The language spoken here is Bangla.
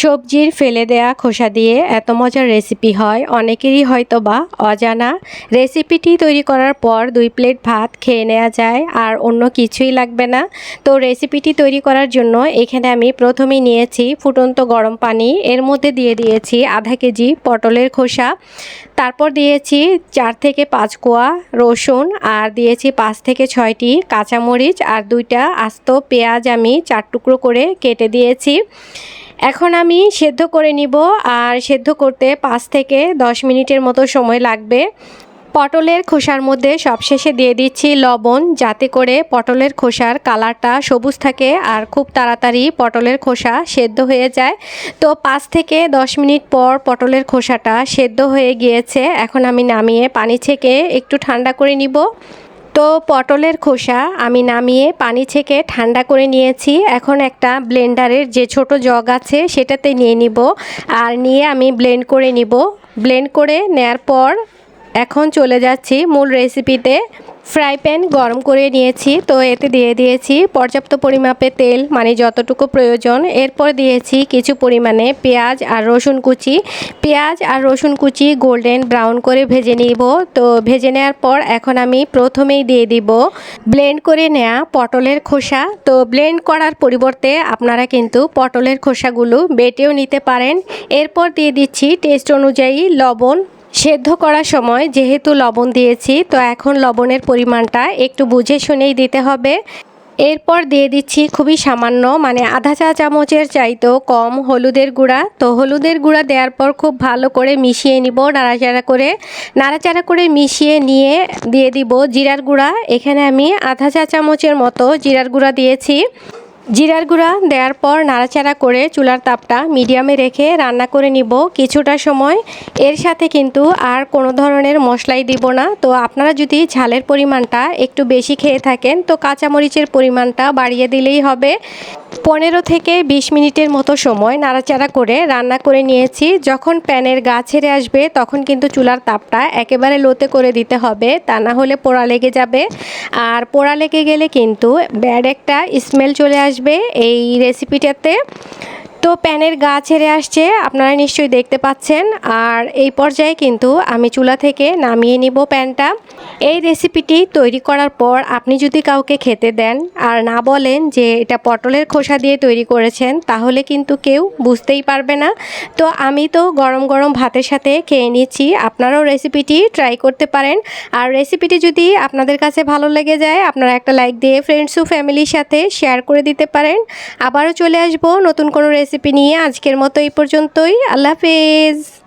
সবজির ফেলে দেয়া খোসা দিয়ে এত মজার রেসিপি হয়। অনেকেরই হয়তো বা অজানা। রেসিপিটি তৈরি করার পর দুই প্লেট ভাত খেয়ে নেওয়া যায় আর অন্য কিছুই লাগবে না। তো রেসিপিটি তৈরি করার জন্য এখানে আমি প্রথমেই নিয়েছি ফুটন্ত গরম পানি। এর মধ্যে দিয়ে দিয়েছি আধা কেজি পটলের খোসা। তারপর দিয়েছি চার থেকে পাঁচ কোয়া রসুন আর দিয়েছি পাঁচ থেকে ছয়টি কাঁচামরিচ আর দুইটা আস্ত পেঁয়াজ আমি চার টুকরো করে কেটে দিয়েছি। এখন আমি সেদ্ধ করে নিব আর সেদ্ধ করতে পাঁচ থেকে দশ মিনিটের মতো সময় লাগবে। পটলের খোসার মধ্যে সবশেষে দিয়ে দিচ্ছি লবণ যাতে করে পটলের খোসার কালারটা সবুজ থাকে আর খুব তাড়াতাড়ি পটলের খোসা সেদ্ধ হয়ে যায়। তো পাঁচ থেকে দশ মিনিট পর পটলের খোসাটা সেদ্ধ হয়ে গিয়েছে। এখন আমি নামিয়ে পানি ছেঁকে একটু ঠান্ডা করে নিব। তো পটলের খোসা আমি নামিয়ে পানি থেকে ঠান্ডা করে নিয়েছি। এখন একটা ব্লেন্ডারের যে ছোট জগ আছে সেটাতে নিয়ে নিব আর নিয়ে আমি ব্লেন্ড করে নিব। ব্লেন্ড করে নেয়ার পর এখন চলে যাচ্ছি মূল রেসিপিতে। ফ্রাই প্যান গরম করে নিয়েছি, তো এতে দিয়ে দিয়েছি পর্যাপ্ত পরিমাপে তেল মানে যতটুকু প্রয়োজন। এরপর দিয়েছি কিছু পরিমাণে পেঁয়াজ আর রসুন কুচি। পেঁয়াজ আর রসুন কুচি গোল্ডেন ব্রাউন করে ভেজে নিব। তো ভেজে নেওয়ার পর এখন আমি প্রথমেই দিয়ে দিব ব্লেন্ড করে নেওয়া পটলের খোসা। তো ব্লেন্ড করার পরিবর্তে আপনারা কিন্তু পটলের খোসাগুলো বেটেও নিতে পারেন। এরপর দিয়ে দিচ্ছি টেস্ট অনুযায়ী লবণ সেদ্ধ করার সময় যেহেতু লবণ দিয়েছি, তো এখন লবণের পরিমাণটা একটু বুঝে শুনেই দিতে হবে। এরপর দিয়ে দিচ্ছি খুবই সামান্য মানে আধা চা চামচের চাইতেও কম হলুদের গুঁড়া। তো হলুদের গুঁড়া দেওয়ার পর খুব ভালো করে মিশিয়ে নিব, নাড়াচাড়া করে। নাড়াচাড়া করে মিশিয়ে নিয়ে দিয়ে দিব জিরার গুঁড়া। এখানে আমি আধা চা চামচের মতো জিরার গুঁড়া দিয়েছি। জিরার গুঁড়া দেওয়ার পর নাড়াচাড়া করে চুলার তাপটা মিডিয়ামে রেখে রান্না করে নিব কিছুটা সময়। এর সাথে কিন্তু আর কোনো ধরনের মশলাই দিব না। তো আপনারা যদি ঝালের পরিমাণটা একটু বেশি খেয়ে থাকেন, তো কাঁচামরিচের পরিমাণটা বাড়িয়ে দিলেই হবে। পনেরো থেকে বিশ মিনিটের মতো সময় নাড়াচাড়া করে রান্না করে নিয়েছি। যখন প্যানের গা ছেড়ে আসবে, তখন কিন্তু চুলার তাপটা একেবারে লোতে করে দিতে হবে, তা না হলে পোড়া লেগে যাবে। আর পোড়া লেগে গেলে কিন্তু ব্যাড একটা স্মেল চলে আসবে এই রেসিপিটাতে। তো প্যানের গা ছেড়ে আসছে, আপনারা নিশ্চয়ই দেখতে পাচ্ছেন। আর এই পর্যায়ে কিন্তু আমি চুলা থেকে নামিয়ে নিব প্যানটা। এই রেসিপিটি তৈরি করার পর আপনি যদি কাউকে খেতে দেন আর না বলেন যে এটা পটলের খোসা দিয়ে তৈরি করেছেন, তাহলে কিন্তু কেউ বুঝতেই পারবে না। তো আমি তো গরম গরম ভাতের সাথে খেয়ে নিচ্ছি, আপনারাও রেসিপিটি ট্রাই করতে পারেন। আর রেসিপিটি যদি আপনাদের কাছে ভালো লেগে যায়, আপনারা একটা লাইক দিয়ে ফ্রেন্ডস ও ফ্যামিলির সাথে শেয়ার করে দিতে পারেন। আবারও চলে আসব নতুন কোনো রেসিপি নিয়ে। আজকের মতো এই পর্যন্তই। আল্লাহ হাফেজ।